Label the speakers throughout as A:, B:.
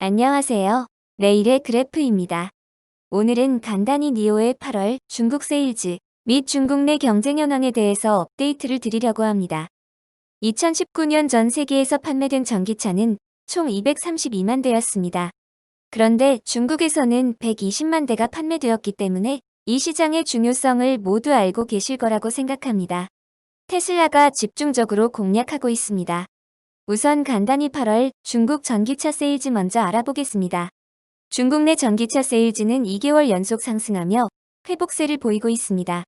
A: 안녕하세요. 내일의 그래프입니다. 오늘은 간단히 니오의 8월 중국 세일즈 및 중국 내 경쟁 현황에 대해서 업데이트를 드리려고 합니다. 2019년 전 세계에서 판매된 전기차는 총 232만 대였습니다. 그런데 중국에서는 120만 대가 판매되었기 때문에 이 시장의 중요성을 모두 알고 계실 거라고 생각합니다. 테슬라가 집중적으로 공략하고 있습니다. 우선 간단히 8월 중국 전기차 세일즈 먼저 알아보겠습니다. 중국 내 전기차 세일즈는 2개월 연속 상승하며 회복세를 보이고 있습니다.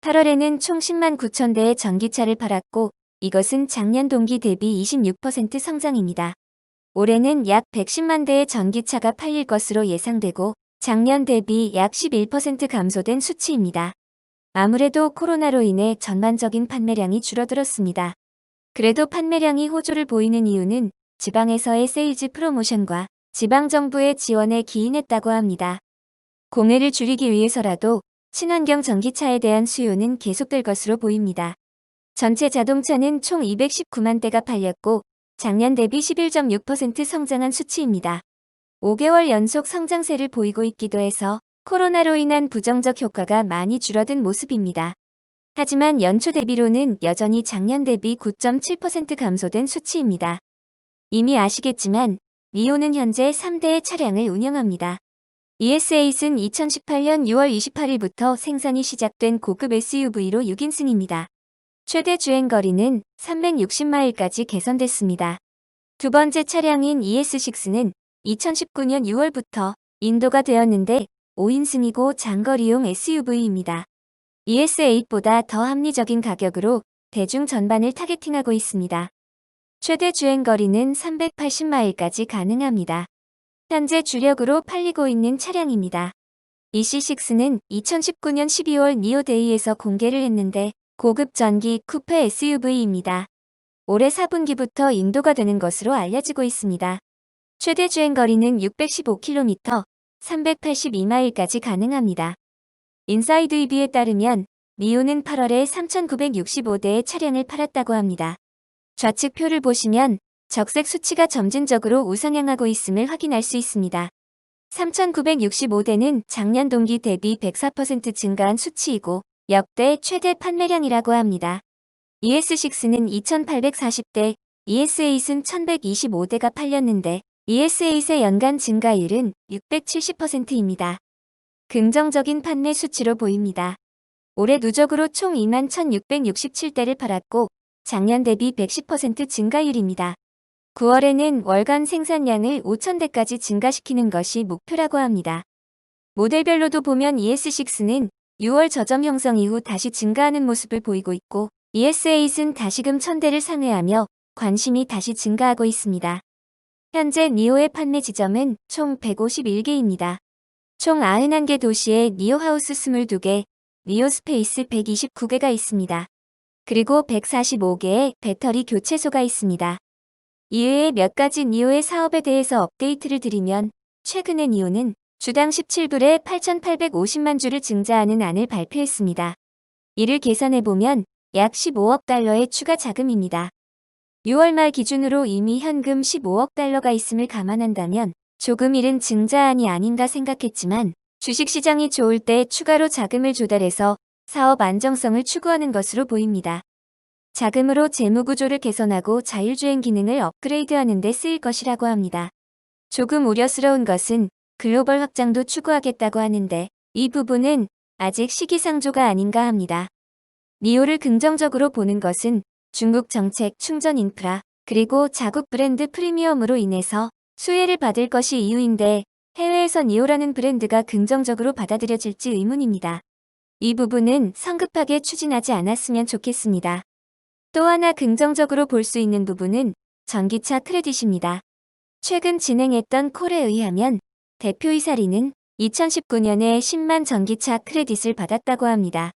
A: 8월에는 총 10만 9천 대의 전기차를 팔았고 이것은 작년 동기 대비 26% 성장입니다. 올해는 약 110만 대의 전기차가 팔릴 것으로 예상되고 작년 대비 약 11% 감소된 수치입니다. 아무래도 코로나로 인해 전반적인 판매량이 줄어들었습니다. 그래도 판매량이 호조를 보이는 이유는 지방에서의 세일즈 프로모션과 지방정부의 지원에 기인했다고 합니다. 공해를 줄이기 위해서라도 친환경 전기차에 대한 수요는 계속될 것으로 보입니다. 전체 자동차는 총 219만 대가 팔렸고 작년 대비 11.6% 성장한 수치입니다. 5개월 연속 성장세를 보이고 있기도 해서 코로나로 인한 부정적 효과가 많이 줄어든 모습입니다. 하지만 연초 대비로는 여전히 작년 대비 9.7% 감소된 수치입니다. 이미 아시겠지만 리오는 현재 3대의 차량을 운영합니다. ES8은 2018년 6월 28일부터 생산이 시작된 고급 SUV로 6인승입니다. 최대 주행거리는 360마일까지 개선됐습니다. 두 번째 차량인 ES6는 2019년 6월부터 인도가 되었는데 5인승이고 장거리용 SUV입니다. ES8보다 더 합리적인 가격으로 대중 전반을 타겟팅하고 있습니다. 최대 주행 거리는 380마일까지 가능합니다. 현재 주력으로 팔리고 있는 차량입니다. EC6는 2019년 12월 니오데이에서 공개를 했는데 고급 전기 쿠페 SUV입니다. 올해 4분기부터 인도가 되는 것으로 알려지고 있습니다. 최대 주행 거리는 615km, 382마일까지 가능합니다. 인사이드 EB에 따르면 리오는 8월에 3,965대의 차량을 팔았다고 합니다. 좌측 표를 보시면 적색 수치가 점진적으로 우상향하고 있음을 확인할 수 있습니다. 3,965대는 작년 동기 대비 104% 증가한 수치이고 역대 최대 판매량이라고 합니다. ES6는 2,840대, ES8은 1,125대가 팔렸는데 ES8의 연간 증가율은 670%입니다. 긍정적인 판매 수치로 보입니다. 올해 누적으로 총 2만 1,667대를 팔았고 작년 대비 110% 증가율입니다. 9월에는 월간 생산량을 5,000대까지 증가시키는 것이 목표라고 합니다. 모델별로도 보면 ES6는 6월 저점 형성 이후 다시 증가하는 모습을 보이고 있고 ES8은 다시금 1000대를 상회하며 관심이 다시 증가하고 있습니다. 현재 니오의 판매 지점은 총 151개입니다. 총 91개 도시에 니오하우스 22개, 니오스페이스 129개가 있습니다. 그리고 145개의 배터리 교체소가 있습니다. 이외에 몇 가지 니오의 사업에 대해서 업데이트를 드리면 최근에 니오는 주당 17불에 8,850만 주를 증자하는 안을 발표했습니다. 이를 계산해보면 약 15억 달러의 추가 자금입니다. 6월 말 기준으로 이미 현금 15억 달러가 있음을 감안한다면 조금 이른 증자안이 아닌가 생각했지만 주식시장이 좋을 때 추가로 자금을 조달해서 사업 안정성을 추구하는 것으로 보입니다. 자금으로 재무구조를 개선하고 자율주행 기능을 업그레이드하는 데 쓰일 것이라고 합니다. 조금 우려스러운 것은 글로벌 확장도 추구하겠다고 하는데 이 부분은 아직 시기상조가 아닌가 합니다. 니오를 긍정적으로 보는 것은 중국 정책 충전 인프라 그리고 자국 브랜드 프리미엄으로 인해서 수혜를 받을 것이 이유인데 해외에서 니오라는 브랜드가 긍정적으로 받아들여질지 의문입니다. 이 부분은 성급하게 추진하지 않았으면 좋겠습니다. 또 하나 긍정적으로 볼 수 있는 부분은 전기차 크레딧입니다. 최근 진행했던 콜에 의하면 대표이사 리는 2019년에 10만 전기차 크레딧을 받았다고 합니다.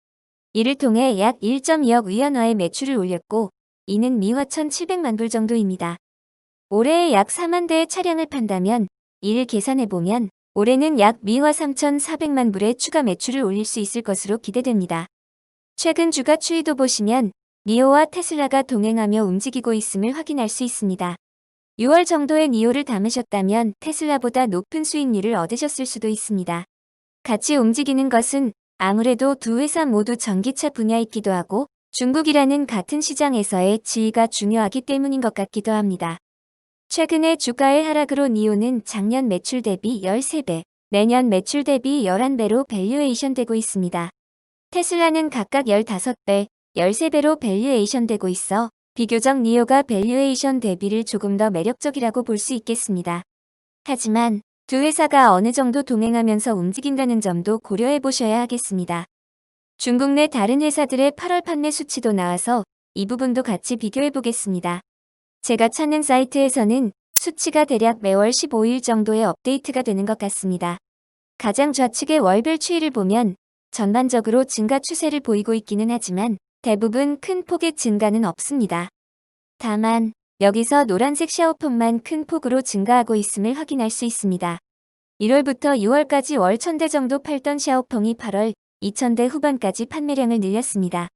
A: 이를 통해 약 1.2억 위안화의 매출을 올렸고 이는 미화 1,700만 불 정도입니다. 올해에 약 4만 대의 차량을 판다면 이를 계산해보면 올해는 약 미화 3,400만 불의 추가 매출을 올릴 수 있을 것으로 기대됩니다. 최근 주가 추이도 보시면 니오와 테슬라가 동행하며 움직이고 있음을 확인할 수 있습니다. 6월 정도에 니오를 담으셨다면 테슬라보다 높은 수익률을 얻으셨을 수도 있습니다. 같이 움직이는 것은 아무래도 두 회사 모두 전기차 분야이기도 하고 중국이라는 같은 시장에서의 지위가 중요하기 때문인 것 같기도 합니다. 최근에 주가의 하락으로 니오는 작년 매출 대비 13배, 내년 매출 대비 11배로 밸류에이션 되고 있습니다. 테슬라는 각각 15배, 13배로 밸류에이션 되고 있어 비교적 니오가 밸류에이션 대비를 조금 더 매력적이라고 볼 수 있겠습니다. 하지만 두 회사가 어느 정도 동행하면서 움직인다는 점도 고려해 보셔야 하겠습니다. 중국 내 다른 회사들의 8월 판매 수치도 나와서 이 부분도 같이 비교해 보겠습니다. 제가 찾는 사이트에서는 수치가 대략 매월 15일 정도에 업데이트가 되는 것 같습니다. 가장 좌측의 월별 추이를 보면 전반적으로 증가 추세를 보이고 있기는 하지만 대부분 큰 폭의 증가는 없습니다. 다만 여기서 노란색 샤오폰만 큰 폭으로 증가하고 있음을 확인할 수 있습니다. 1월부터 6월까지 월 1000대 정도 팔던 샤오펑이 8월 2000대 후반까지 판매량을 늘렸습니다.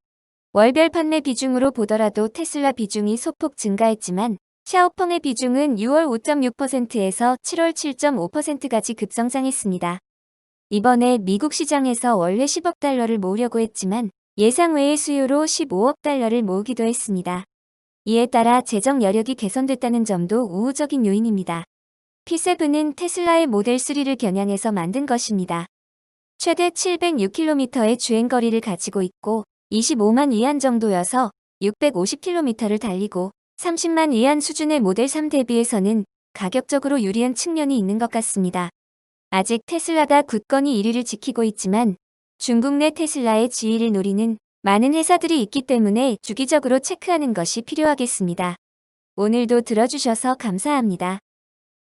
A: 월별 판매 비중으로 보더라도 테슬라 비중이 소폭 증가했지만 샤오펑의 비중은 6월 5.6%에서 7월 7.5%까지 급성장했습니다. 이번에 미국 시장에서 원래 10억 달러를 모으려고 했지만 예상 외의 수요로 15억 달러를 모으기도 했습니다. 이에 따라 재정 여력이 개선됐다는 점도 우호적인 요인입니다. P7은 테슬라의 모델 3를 겨냥해서 만든 것입니다. 최대 706km의 주행거리를 가지고 있고 25만 위안 정도여서 650km를 달리고 30만 위안 수준의 모델 3 대비해서는 가격적으로 유리한 측면이 있는 것 같습니다. 아직 테슬라가 굳건히 1위를 지키고 있지만 중국 내 테슬라의 지위를 노리는 많은 회사들이 있기 때문에 주기적으로 체크하는 것이 필요하겠습니다. 오늘도 들어주셔서 감사합니다.